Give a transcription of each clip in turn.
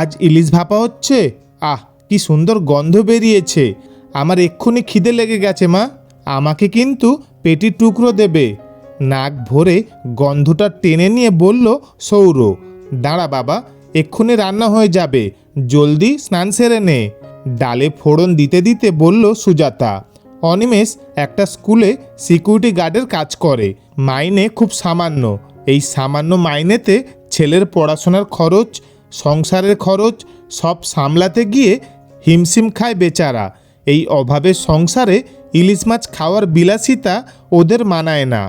আজ ইলিশ ভাপা হচ্ছে? আহ, কি সুন্দর গন্ধ বেরিয়েছে। আমার এক্ষুনি খিদে লেগে গেছে, মা। আমাকে কিন্তু পেটির টুকরো দেবে। নাক ভরে গন্ধটা টেনে নিয়ে বলল, সৌর, দাঁড়া বাবা, এক্ষুনি রান্না হয়ে যাবে। জলদি স্নান সেরে নে। ডালে ফোড়ন দিতে দিতে বলল সুজাতা, অনিমেষ একটা স্কুলে সিকিউরিটি গার্ডের কাজ করে। মাইনে খুব সামান্য। এই সামান্য মাইনেতে ছেলের পড়াশোনার খরচ সংসারের খরচ সব সামলাতে গিয়ে হিমশিম খায় বেচারা। এই অভাবে সংসারে ইলিশ মাছ খাওয়ার বিলাসিতা ওদের মানায় না।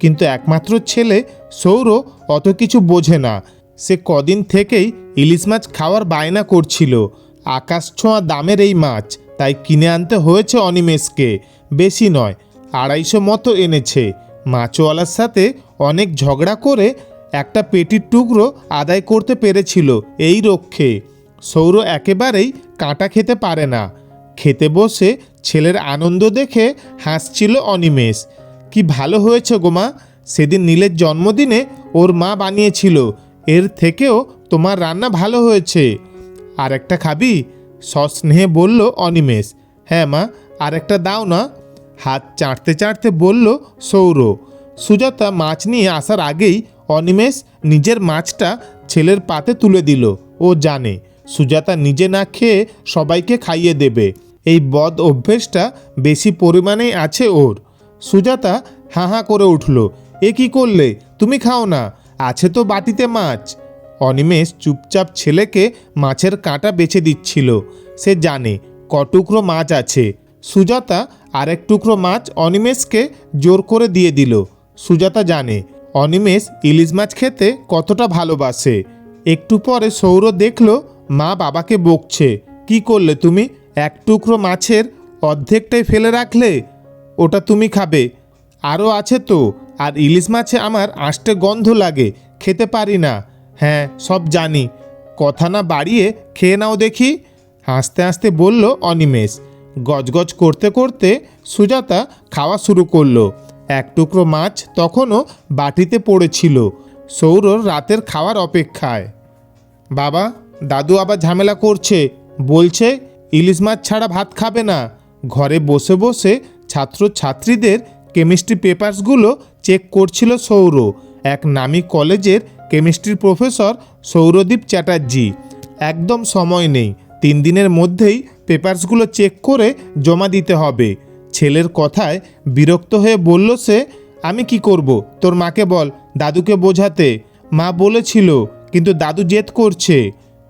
কিন্তু একমাত্র ছেলে সৌর অত কিছু বোঝে না। সে কদিন থেকেই ইলিশ মাছ খাওয়ার বায়না করছিল। আকাশ ছোঁয়া দামের এই মাছ, তাই কিনে আনতে হয়েছে অনিমেষকে। বেশি নয়, আড়াইশো মতো এনেছে। মাছওয়ালার সাথে অনেক ঝগড়া করে একটা পেটির টুকরো আদায় করতে পেরেছিল এই রক্ষে। সৌর একেবারেই কাঁটা খেতে পারে না। খেতে বসে ছেলের আনন্দ দেখে হাসছিল অনিমেষ। কি ভালো হয়েছে গোমা সেদিন নীলের জন্মদিনে ওর মা বানিয়েছিল। এর থেকেও তোমার রান্না ভালো হয়েছে। আর একটা খাবি? সস্নেহে বলল অনিমেষ। হ্যাঁ মা, আর একটা দাও না। হাত চাটতে চাটতে বলল সৌর। সুজাতা মাছ নিয়ে আসার আগেই অনিমেষ নিজের মাছটা ছেলের পাতে তুলে দিল। ও জানে, সুজাতা নিজে না খেয়ে সবাইকে খাইয়ে দেবে। এই বদ অভ্যেসটা বেশি পরিমাণেই আছে ওর। সুজাতা হাঁ হাঁ করে উঠল, এ কি করলে? তুমি খাও না, আছে তো বাটিতে মাছ। অনিমেষ চুপচাপ ছেলেকে মাছের কাঁটা বেছে দিচ্ছিল। সে জানে, কটুকরো মাছ আছে। সুজাতা আরেক টুকরো মাছ অনিমেষকে জোর করে দিয়ে দিল। সুজাতা জানে অনিমেষ ইলিশ মাছ খেতে কতটা ভালোবাসে? একটু পরে সৌর দেখল, মা বাবাকে বকছে। কি করলে তুমি? এক টুকরো মাছের অর্ধেকটাই ফেলে রাখলে? ওটা তুমি খাবে। আরও আছে তো, আর ইলিশ মাছে আমার আষ্টে গন্ধ লাগে, খেতে পারি না। হ্যাঁ সব জানি। কথা না বাড়িয়ে খেয়ে নাও দেখি। হাসতে হাসতে বলল অনিমেষ। গজগজ করতে করতে সুজাতা খাওয়া শুরু করল। এক টুকরো মাছ তখনও বাটিতে পড়েছিল। সৌরর রাতের খাওয়ার অপেক্ষায়। বাবা, দাদু আবার ঝামেলা করছে। বলছে, ইলিশ মাছ ছাড়া ভাত খাবে না। ঘরে বসে বসে ছাত্র ছাত্রীদের কেমিস্ট্রি পেপারসগুলো চেক করছিল সৌর। এক নামী কলেজের কেমিস্ট্রির প্রফেসর সৌরদীপ চ্যাটার্জি। একদম সময় নেই। তিন দিনের মধ্যেই পেপারসগুলো চেক করে জমা দিতে হবে। ছেলের কথায় বিরক্ত হয়ে বলল সে, আমি কি করব? তোর মাকে বল, দাদুকে বোঝাতে। মা বলেছিল, কিন্তু দাদু জেদ করছে।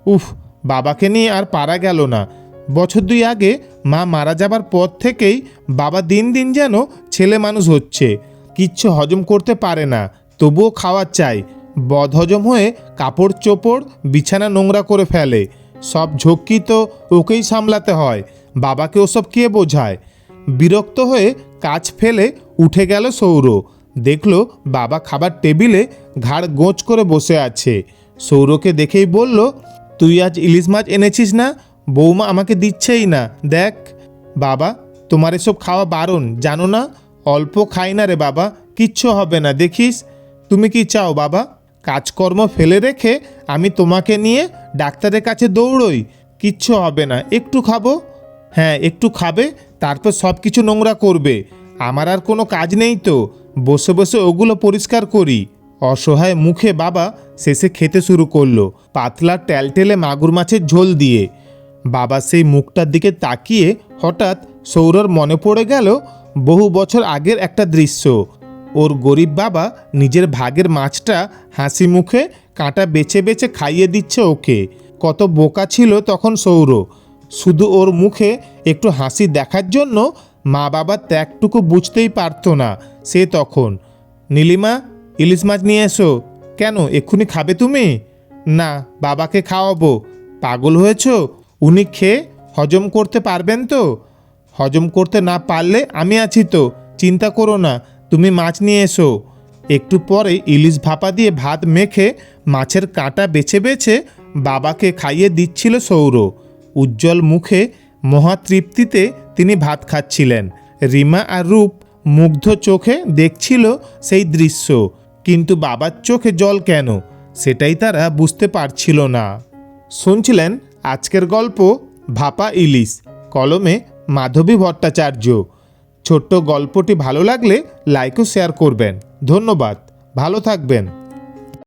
উফ, বাবাকে নিয়ে আর পারা গেল না। বছর দুই আগে মা মারা যাবার পর থেকেই বাবা দিন দিন যেন ছেলে মানুষ হচ্ছে। কিচ্ছু হজম করতে পারে না, তবুও খাওয়ার চাই। বদহজম হয়ে কাপড় চোপড়, বিছানা নোংরা করে ফেলে। সব ঝক্কি তো ওকেই সামলাতে হয়। বাবাকে ওসব কে বোঝায়? বিরক্ত হয়ে কাজ ফেলে উঠে গেল সৌর। দেখল বাবা খাবার টেবিলে ঘাড় গোঁচ করে বসে আছে। সৌরকে দেখেই বলল, তুই আজ ইলিশ মাছ এনেছিস না? বৌমা আমাকে দিচ্ছেই না। দেখ, বাবা, তোমার এসব খাওয়া বারণ, জানো না? অল্প খাই না রে বাবা, কিচ্ছু হবে না, দেখিস? তুমি কি চাও বাবা? কাজকর্ম ফেলে রেখে আমি তোমাকে নিয়ে ডাক্তারের কাছে দৌড়ই। কিচ্ছু হবে না, একটু খাব? হ্যাঁ একটু খাবে তারপর সব কিছু নোংরা করবে। আমার আর কোনো কাজ নেই তো। বসে বসে ওগুলো পরিষ্কার করি। অসহায় মুখে বাবা শেষে খেতে শুরু করল, পাতলা ট্যালটেলে মাগুর মাছের ঝোল দিয়ে। বাবা সেই মুখটার দিকে তাকিয়ে হঠাৎ সৌরর মনে পড়ে গেল বহু বছর আগের একটা দৃশ্য। ওর গরিব বাবা নিজের ভাগের মাছটা হাসি মুখে কাঁটা বেছে বেছে খাইয়ে দিচ্ছে ওকে। কত বোকা ছিল তখন সৌর। শুধু ওর মুখে একটু হাসি দেখার জন্য মা বাবার ত্যাগটুকু বুঝতেই পারতো না। সে তখন, নীলিমা, ইলিশ মাছ নিয়ে এসো। কেন, এক্ষুনি খাবে তুমি? না, বাবাকে খাওয়াবো। পাগল হয়েছ? উনি খেয়ে হজম করতে পারবেন তো? হজম করতে না পারলে আমি আছি তো। চিন্তা করো না, তুমি মাছ নিয়ে এসো। একটু পরে ইলিশ ভাপা দিয়ে ভাত মেখে মাছের কাঁটা বেছে বেছে বাবাকে খাইয়ে দিচ্ছিল সৌর উজ্জ্বল মুখে মহাতৃপ্তিতে তিনি ভাত খাচ্ছিলেন। রিমা আর রূপ মুগ্ধ চোখে দেখছিল সেই দৃশ্য, কিন্তু বাবার চোখে জল কেন, সেটাই তারা বুঝতে পারছিল না। শুনছিলেন আজকের গল্প ভাপা ইলিশ, কলমে মাধবী ভট্টাচার্য। ছোট্ট গল্পটি ভালো লাগলে লাইক ও শেয়ার করবেন। ধন্যবাদ, ভালো থাকবেন।